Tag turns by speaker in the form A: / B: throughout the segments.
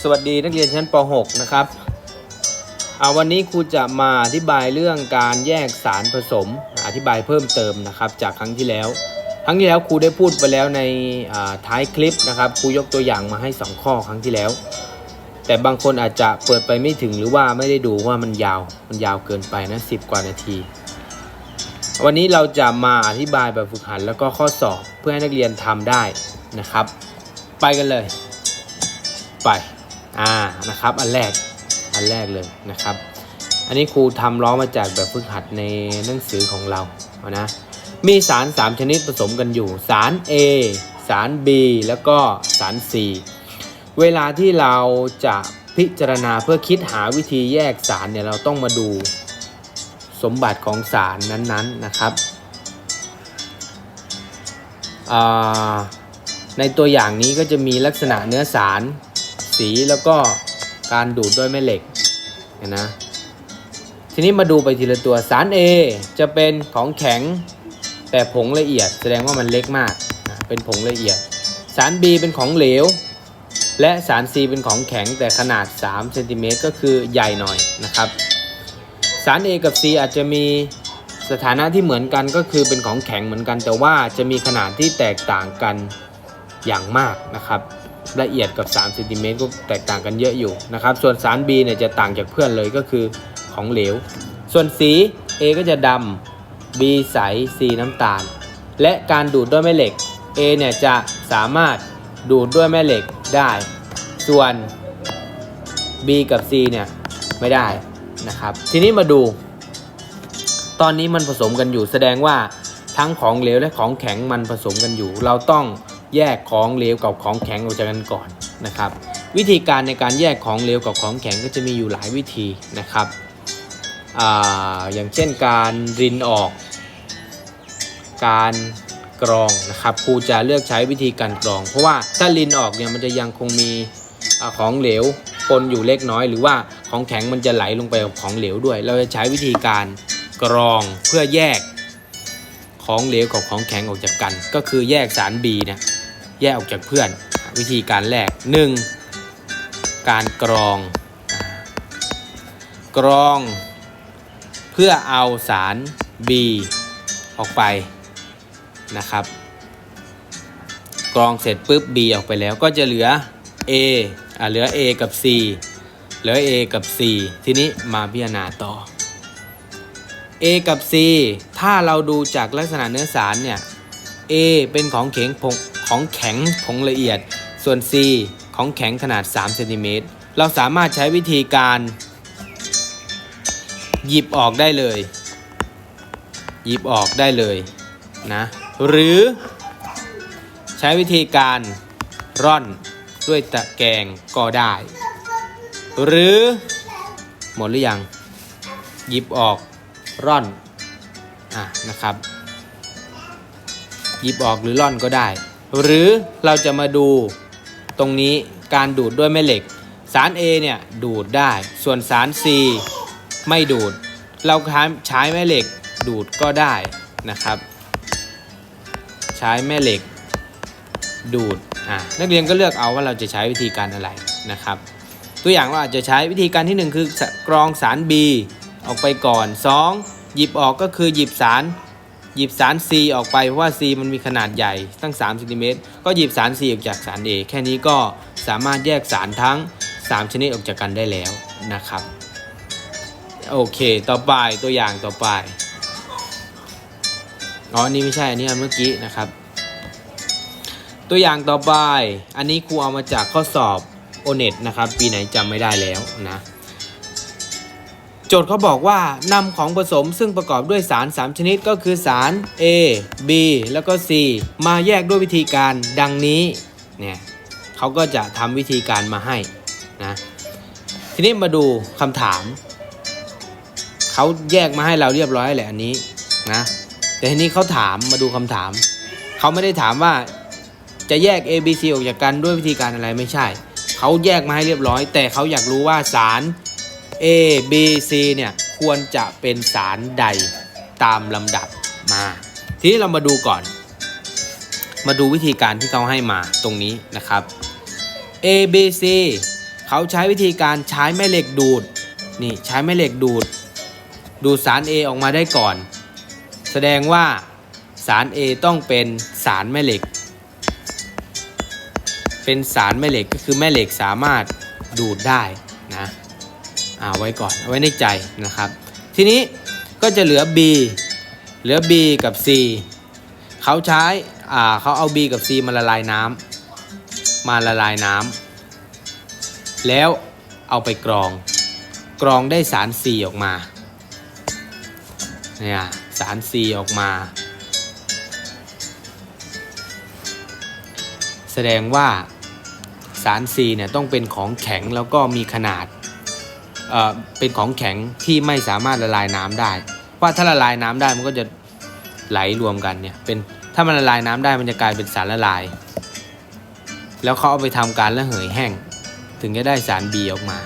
A: สวัสดีนักเรียนชั้นป .6 นะครับเอาวันนี้ครูจะมาอธิบายเรื่องการแยกสารผสม อธิบายเพิ่มเติมนะครับจากครั้งที่แล้ว ครั้งที่แล้วครูได้พูดไปแล้วในท้ายคลิปนะครับครูยกตัวอย่างมาให้ 2 ข้อครั้งที่แล้ว แต่บางคนอาจจะเปิดไปไม่ถึงหรือว่าไม่ได้ดูว่ามันยาวมันยาวเกินไปนะ10กว่านาที วันนี้เราจะมาอธิบายแบบฝึกหัดแล้วก็ข้อสอบเพื่อให้นักเรียนทำได้นะครับ ไปกันเลย ไปอ่านะครับอันแรกอันแรกเลยนะครับ อันนี้ครูทำล้องมาจากแบบฝึกหัดในหนังสือของเราเอานะมีสาร 3 ชนิดผสมกันอยู่ สาร A สาร B แล้วก็สาร C เวลาที่เราจะพิจารณาเพื่อคิดหาวิธีแยกสารเนี่ยเราต้องมาดูสมบัติของสารนั้นๆนะครับอ่าในตัวอย่างนี้ก็จะมีลักษณะเนื้อสาร สีแล้วก็การดูดด้วยแม่เหล็กเห็นะ ทีนี้มาดูไปทีละตัวสาร A จะเป็นของแข็งแต่ผงละเอียด แสดงว่ามันเล็กมากนะเป็นผงละเอียด สาร B เป็นของเหลว และสาร C เป็นของแข็งแต่ขนาด3เซนติเมตรก็คือใหญ่หน่อยนะครับ สาร A กับ C อาจจะมีสถานะที่เหมือนกันก็คือเป็นของแข็งเหมือนกัน แต่ว่าจะมีขนาดที่แตกต่างกันอย่างมากนะครับ ละเอียดกับ3เซนติเมตรก็แตกต่างกันเยอะอยู่นะครับ ส่วนสาร B เนี่ยจะต่างจากเพื่อนเลยก็คือของเหลว ส่วนสี A ก็จะดำ B ใส C น้ำตาล และการดูดด้วยแม่เหล็ก A เนี่ยจะสามารถดูดด้วยแม่เหล็กได้ ส่วน B กับ C เนี่ยไม่ได้นะครับ ทีนี้มาดู ตอนนี้มันผสมกันอยู่ แสดงว่าทั้งของเหลวและของแข็งมันผสมกันอยู่ เราต้อง แยกของเหลวกับของแข็งออกจากกันก่อนนะครับ วิธีการในการแยกของเหลวกับของแข็งก็จะมีอยู่หลายวิธีนะครับออย่างเช่นการรินออก การกรองนะครับครูจะเลือกใช้วิธีการกรอง เพราะว่าถ้ารินออกเนี่ยมันจะยังคงมีอของเหลวปนอยู่เล็กน้อย หรือว่าของแข็งมันจะไหลลงไปกับของเหลวด้วย เราจะใช้วิธีการกรองเพื่อแยกของเหลวกับของแข็งออกจากกัน ก็คือแยกสาร B นี่ย แยกออกจากเพื่อน วิธีการแรก 1. การกรอง กรอง เพื่อเอาสาร B ออกไปนะครับ กรองเสร็จปุ๊บ B ออกไปแล้วก็จะเหลือ A อะเหลือ A กับ C เหลือ A กับ C ทีนี้มาพิจารณาต่อ A กับ C ถ้าเราดูจากลักษณะเนื้อสารเนี่ย A เป็นของแข็งผง ของแข็งผงละเอียด ส่วน C ของแข็งขนาด3เซนติเมตรเราสามารถใช้วิธีการ หยิบออกได้เลย หยิบออกได้เลยนะหรือ ใช้วิธีการร่อนด้วยตะแกรงก็ได้ หรือ หมดหรือยัง หยิบออกร่อนอะนะครับ หยิบออกหรือร่อนก็ได้ หรือเราจะมาดูตรงนี้การดูดด้วยแม่เหล็ก สาร A เนี่ยดูดได้ ส่วนสาร C ไม่ดูด เราใช้แม่เหล็กดูดก็ได้นะครับ ใช้แม่เหล็กดูดอะนักเรียนก็เลือกเอาว่าเราจะใช้วิธีการอะไรนะครับ ตัวอย่างว่าอาจจะใช้วิธีการที่ 1 คือกรองสาร B ออกไปก่อน 2. หยิบออกก็คือหยิบสาร หยิบสาร C ออกไปเพราะว่า C มันมีขนาดใหญ่ตั้ง3เซนติเมตรก็หยิบสาร C ออกจากสาร A แค่นี้ก็สามารถแยกสารทั้ง 3 ชนิดออกจากกันได้แล้วนะครับโอเค ต่อไปตัวอย่างต่อไปอ๋ออันนี้ไม่ใช่อันนี้อันเมื่อกี้นะครับ ตัวอย่างต่อไป อันนี้ครูเอามาจากข้อสอบโอเน็ตนะครับ ปีไหนจำไม่ได้แล้วนะ โจทย์เขาบอกว่านำของผสมซึ่งประกอบด้วยสาร 3 ชนิดก็คือสาร A B แล้วก็ C มาแยกด้วยวิธีการดังนี้เนี่ยเขาก็จะทำวิธีการมาให้นะทีนี้มาดูคำถาม เขาแยกมาให้เราเรียบร้อยแหละอันนี้นะแต่ทีนี้เขาถามมาดูคำถาม เขาไม่ได้ถามว่าจะแยก A B C ออกจากกันด้วยวิธีการอะไรไม่ใช่ เขาแยกมาให้เรียบร้อย แต่เขาอยากรู้ว่าสาร A B C เนี่ยควรจะเป็นสารใดตามลำดับมา ทีนี้เรามาดูก่อน มาดูวิธีการที่เขาให้มาตรงนี้นะครับ A B C เขาใช้วิธีการใช้แม่เหล็กดูดนี่ใช้แม่เหล็กดูด ดูดสาร A ออกมาได้ก่อน แสดงว่าสาร A ต้องเป็นสารแม่เหล็ก เป็นสารแม่เหล็กก็คือแม่เหล็กสามารถดูดได้ เอาไว้ก่อนเอาไว้ในใจนะครับ ทีนี้ก็จะเหลือ B เหลือ B กับ C เขาใช้อ่าเขาเอา B กับ C มาละลายน้ำมาละลายน้ำแล้วเอาไปกรอง กรองได้สาร C ออกมาเนี่ยสาร C ออกมา แสดงว่าสาร C เนี่ยต้องเป็นของแข็งแล้วก็มีขนาด เป็นของแข็งที่ไม่สามารถละลายน้ำได้เพราะถ้าละลายน้ำได้มันก็จะไหลรวมกันเนี่ยเป็นถ้ามันละลายน้ำได้มันจะกลายเป็นสารละลาย แล้วเขาเอาไปทำการระเหยแห้ง ถึงจะได้สาร B ออกมา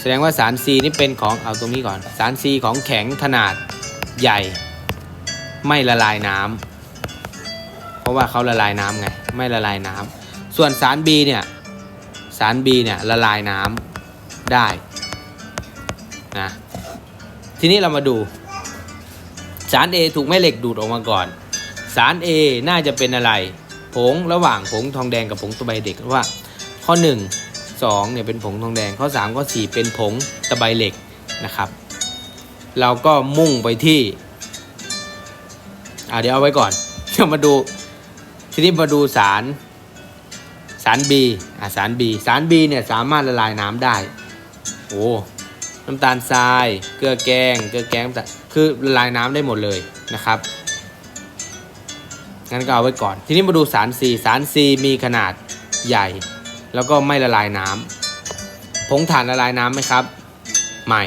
A: แสดงว่าสาร C นี่เป็นของเอาตรงนี้ก่อน สาร C ของแข็งขนาดใหญ่ ไม่ละลายน้ำเพราะว่าเขาละลายน้ำไงไม่ละลายน้ำส่วนสาร B เนี่ยสาร B เนี่ยละลายน้ำ ได้นะทีนี้เรามาดู สาร A ถูกแม่เหล็กดูดออกมาก่อน สาร A น่าจะเป็นอะไร ผงระหว่างผงทองแดงกับผงตะไบเด็กว่า ข้อ 1 2เนี่ยเป็นผงทองแดง ข้อ 3 ข้อ 4 เป็นผงตะไบเหล็กนะครับ เราก็มุ่งไปที่อ่าเดี๋ยวเอาไว้ก่อนเดี๋ยวมาดู ทีนี้มาดูสารสาร B อ่าสาร B สาร B เนี่ยสามารถละลายน้ำได้ โอ้น้ำตาลทราย เกลือแกง เกลือแกงน้ำตาลคือละลายน้ำได้หมดเลยนะครับ งั้นก็เอาไว้ก่อน ทีนี้มาดูสาร C สาร C มีขนาดใหญ่ แล้วก็ไม่ละลายน้ำผงถ่านละลายน้ำไหมครับ ไม่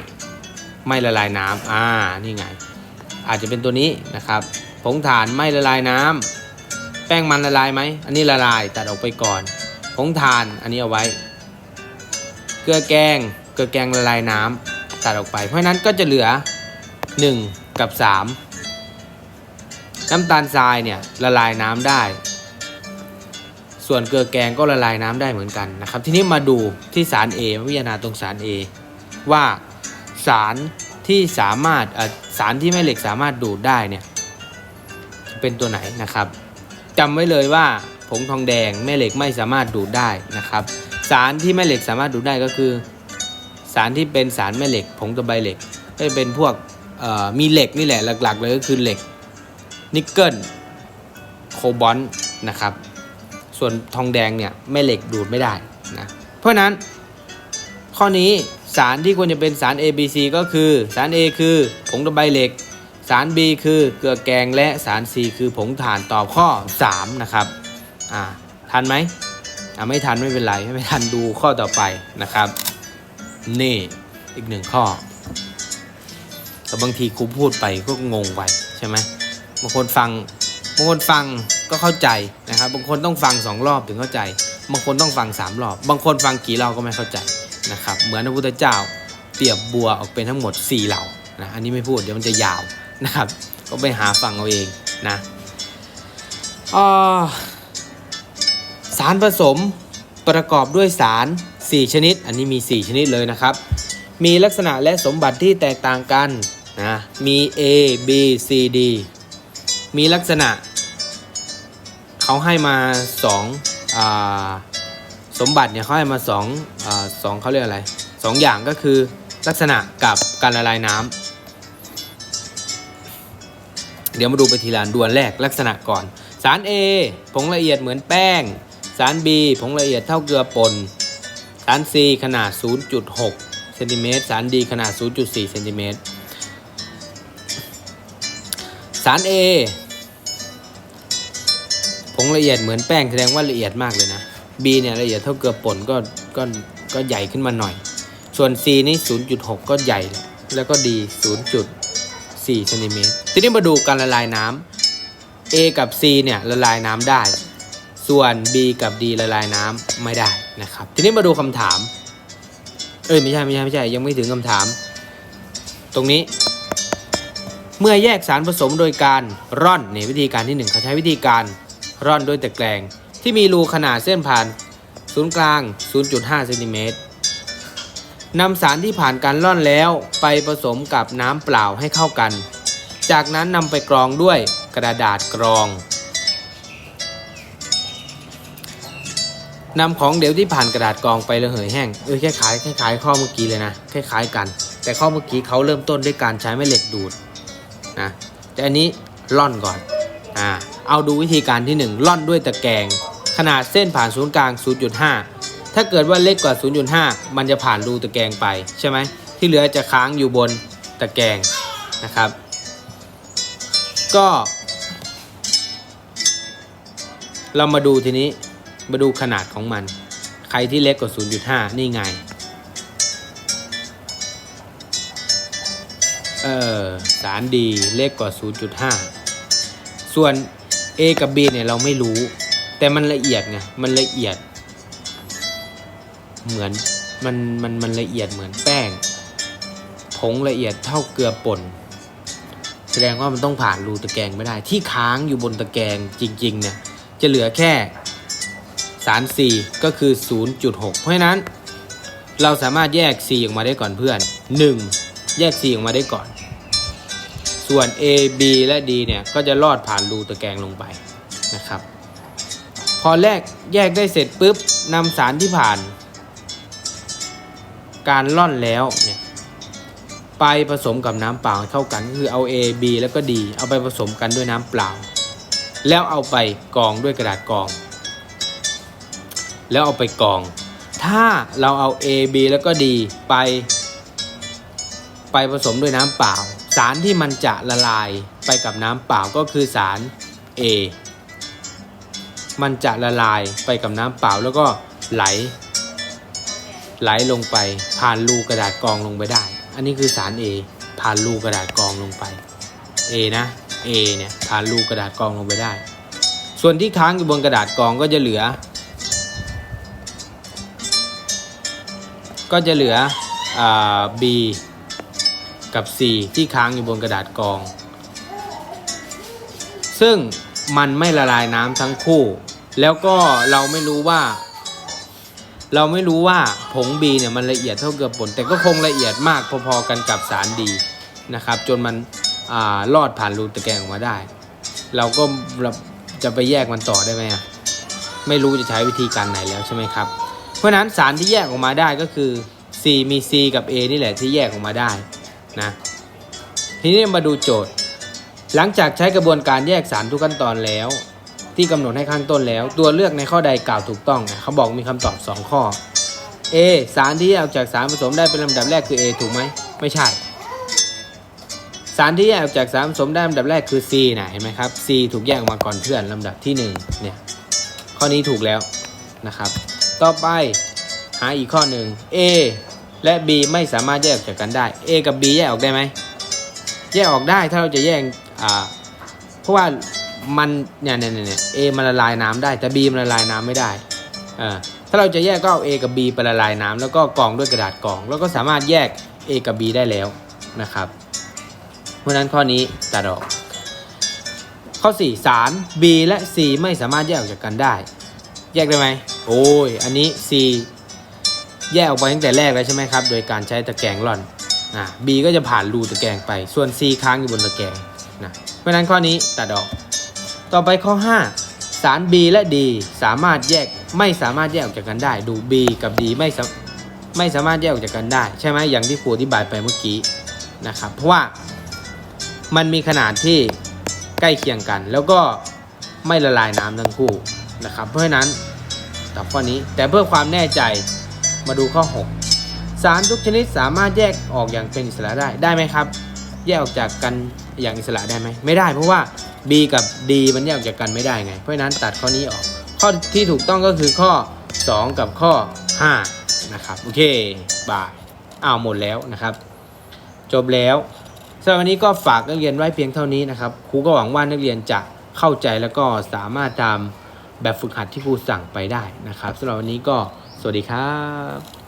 A: ไม่ละลายน้ำอ่า นี่ไง อาจจะเป็นตัวนี้นะครับ ผงถ่านไม่ละลายน้ำ แป้งมันละลายไหม อันนี้ละลายตัดออกไปก่อน ผงถ่านอันนี้เอาไว้ เกลือแกง เกลือแกงละลายน้ำตัดออกไป เพราะนั้นก็จะเหลือ 1 กับ 3 น้ำตาลทรายเนี่ยละลายน้ำได้ ส่วนเกลือแกงก็ละลายน้ำได้เหมือนกันนะครับ ทีนี้มาดูที่สาร A มาพิจาณาตรงสาร A ว่าสารที่สามารถสารที่แม่เหล็กสามารถดูดได้เนี่ยเป็นตัวไหนนะครับจำไว้เลยว่าผงทองแดงแม่เหล็กไม่สามารถดูดได้นะครับ สารที่แม่เหล็กสามารถดูดได้ก็คือ สารที่เป็นสารแม่เหล็กผงตะไบเหล็กก็จะเป็นพวกมีเหล็กนี่แหละหลักๆ เลยก็คือเหล็กนิกเกิลโคบอลต์นะครับ ส่วนทองแดงเนี่ยแม่เหล็กดูดไม่ได้นะเพราะฉะนั้น ข้อนี้สารที่ควรจะเป็นสาร A B C ก็คือสาร A คือผงตะไบเหล็ก สาร B คือเกลือแกงและสาร C คือผงถ่านตอบข้อ 3 นะครับอ่าทันไหมอ่าไม่ทันไม่เป็นไรไม่ทันดูข้อต่อไปนะครับ นี่อีกหนึ่งข้อ แต่บางทีครูพูดไปก็งงไปใช่ไหมบางคนฟังบางคนฟังก็เข้าใจนะครับ บางคนต้องฟังสองรอบถึงเข้าใจ บางคนต้องฟังสามรอบ บางคนฟังกี่รอบก็ไม่เข้าใจนะครับ เหมือนพระพุทธเจ้าเปรียบบัวออกเป็นทั้งหมด 4 เหล่านะ อันนี้ไม่พูดเดี๋ยวมันจะยาวนะครับ ก็ไปหาฟังเอาเองนะอ่าสารผสมประกอบด้วยสาร 4 ชนิด อันนี้มี 4 ชนิดเลยนะครับ มีลักษณะและสมบัติที่แตกต่างกันนะมี A B C D มีลักษณะ เขาให้มา2อ่าสมบัติเนี่ยเขาให้มา2อ่าสองเขาเรียกอะไร 2 อย่างก็คือลักษณะกับการละลายน้ำเดี๋ยวมาดูไปทีละอันด่วนแรกลักษณะก่อน สาร A ผงละเอียดเหมือนแป้ง สาร B ผงละเอียดเท่าเกลือป่น สาร C ขนาด 0.6เซนติเมตรสาร D ขนาด 0.4เซนติเมตรสาร A ผงละเอียดเหมือนแป้งแสดงว่าละเอียดมากเลยนะ B เนี่ยละเอียดเท่าเกลือป่นก็ก็ก็ใหญ่ขึ้นมาหน่อย ส่วน C นี่ 0.6 ก็ใหญ่ แล้วก็ D 0.4เซนติเมตรทีนี้มาดูการละลายน้ำ A กับ C เนี่ยละลายน้ำได้ ส่วน B กับ D ละลายน้ำไม่ได้นะครับ ทีนี้มาดูคำถาม เอ้ยไม่ใช่ไม่ใช่ไม่ใช่ยังไม่ถึงคำถาม ตรงนี้ เมื่อแยกสารผสมโดยการร่อนนี่วิธีการที่หนึ่งเขาใช้วิธีการร่อนด้วยตะแกรงที่มีรูขนาดเส้นผ่านศูนย์กลาง 0.5เซนติเมตรนำสารที่ผ่านการร่อนแล้วไปผสมกับน้ำเปล่าให้เข้ากัน จากนั้นนำไปกรองด้วยกระดาษกรอง นำของเหลวที่ผ่านกระดาษกรองไประเหยแห้งเออคล้ายๆคล้ายๆข้อเมื่อกี้เลยนะคล้ายๆกัน แต่ข้อเมื่อกี้เขาเริ่มต้นด้วยการใช้แม่เหล็กดูดนะแต่อันนี้ร่อนก่อนอ่าเอาดูวิธีการที่1ร่อนด้วยตะแกรงขนาดเส้นผ่านศูนย์กลาง 0.5 ถ้าเกิดว่าเล็กกว่า 0.5 มันจะผ่านรูตะแกรงไปใช่ไหมที่เหลือจะค้างอยู่บนตะแกรงนะครับ ก็ เรามาดูทีนี้ มาดูขนาดของมัน ใครที่เล็กกว่า 0.5 นี่ไง เออ สารดีเล็กกว่า 0.5 ส่วน A กับ B เนี่ยเราไม่รู้ แต่มันละเอียดไง มันละเอียด เหมือน มันมันมันละเอียดเหมือนแป้ง ผงละเอียดเท่าเกลือป่นแสดงว่ามันต้องผ่านรูตะแกรงไม่ได้ ที่ค้างอยู่บนตะแกรงจริงๆเนี่ยจะเหลือแค่ สาร C ก็คือ 0.6 เพราะฉะนั้น เราสามารถแยก C ออกมาได้ก่อนเพื่อน 1. แยก C ออกมาได้ก่อน ส่วน A B และ D เนี่ย ก็จะลอดผ่านรูตะแกรงลงไปนะครับ พอแรกแยกได้เสร็จปุ๊บนำสารที่ผ่าน การล่อนแล้วเนี่ยไปผสมกับน้ำเปล่าเข้ากันก็คือเอา A B แล้วก็ D เอาไปผสมกันด้วยน้ำเปล่า แล้วเอาไปกองด้วยกระดาษกอง แล้วเอาไปกอง ถ้าเราเอา A B แล้วก็ D ไป ไปผสมด้วยน้ำเปล่า สารที่มันจะละลายไปกับน้ำเปล่าก็คือสาร A มันจะละลายไปกับน้ำเปล่าแล้วก็ไหล ไหลลงไปผ่านรูกระดาษกรองลงไปได้ อันนี้คือสาร A ผ่านรูกระดาษกรองลงไป A นะ A เนี่ยผ่านรูกระดาษกรองลงไปได้ ส่วนที่ค้างอยู่บนกระดาษกรองก็จะเหลือ ก็จะเหลืออา B กับ C ที่ค้างอยู่บนกระดาษกอง ซึ่งมันไม่ละลายน้ำทั้งคู่ แล้วก็เราไม่รู้ว่า เราไม่รู้ว่าผง B เนี่ยมันละเอียดเท่าเกลือป่นแต่ก็คงละเอียดมากพอๆกันกับสารดีนะครับ จนมันอาลอดผ่านรูตะแกรงออกมาได้ เราก็จะไปแยกมันต่อได้ไหมอะไม่รู้จะใช้วิธีการไหนแล้วใช่ไหมครับ ราะนั้นสารที่แยกออกมาได้ก็คือ C มี C กับ A นี่แหละที่แยกออกมาได้นะทีนี้มาดูโจทย์ หลังจากใช้กระบวนการแยกสารทุกขั้นตอนแล้ว ที่กำหนดให้ข้างต้นแล้ว ตัวเลือกในข้อใดกล่าวถูกต้องอะเขาบอกมีคำตอบ 2 ข้อ A สารที่แยกออกจากสารผสมได้เป็นลำดับแรกคือ A ถูกไหมไม่ใช่ สารที่แยกออกจากสารผสมได้ลำดับแรกคือ C นะเห็นไหมครับ C ถูกแยกออกมาก่อนเพื่อนลำดับที่1เนี่ยข้อนี้ถูกแล้วนะครับ ต่อไป หาอีกข้อหนึ่ง A และ B ไม่สามารถแยกออกจากกันได้ A กับ B แยกออกได้ไหม แยกออกได้ถ้าเราจะแยกอ่าเพราะว่ามันเนี่ยเนี่ยเนี่ย A มันละลายน้ำได้ แต่ B มันละลายน้ำไม่ได้อ่าถ้าเราจะแยกก็เอา A กับ B ไปละลายน้ำแล้วก็กรองด้วยกระดาษกรอง แล้วก็สามารถแยก A กับ B ได้แล้วนะครับ เพราะฉะนั้นข้อนี้ตัดออก ข้อ 4 สาร B และ C ไม่สามารถแยกออกจากกันได้ แยกได้ไหม โอ้ย อันนี้ C แยกออกไปตั้งแต่แรกแล้วใช่ไหมครับ โดยการใช้ตะแกรงร่อนอะ B ก็จะผ่านรูตะแกรงไป ส่วน C ค้างอยู่บนตะแกรงนะ เพราะนั้นข้อนี้ตัดออก ต่อไปข้อ 5 สาร B และ D สามารถแยกไม่สามารถแยกออกจากกันได้ ดู B กับ D ไม่สาไม่สามารถแยกออกจากกันได้ ใช่ไหมอย่างที่ครูอธิบายไปเมื่อกี้นะครับ เพราะว่ามันมีขนาดที่ใกล้เคียงกัน แล้วก็ไม่ละลายน้ำทั้งคู่นะครับ เพราะฉะนั้น ตอบข้อนี้ แต่เพื่อความแน่ใจมาดูข้อ 6 สารทุกชนิดสามารถแยกออกอย่างเป็นอิสระได้ได้ไหมครับ แยกออกจากกันอย่างอิสระได้ไหมไม่ได้เพราะว่า B กับ D มันแยกออกจากกันไม่ได้ไง เพราะฉะนั้นตัดข้อนี้ออก ข้อที่ถูกต้องก็คือข้อ 2 กับข้อ 5 นะครับ โอเคบายอ้าวหมดแล้วนะครับ จบแล้วสำหรับวันนี้ก็ฝากนักเรียนไว้เพียงเท่านี้นะครับครูก็หวังว่านักเรียนจะเข้าใจแล้วก็สามารถตา แบบฝึกหัดที่ครูสั่งไปได้นะครับสำหรับวันนี้ก็สวัสดีครับ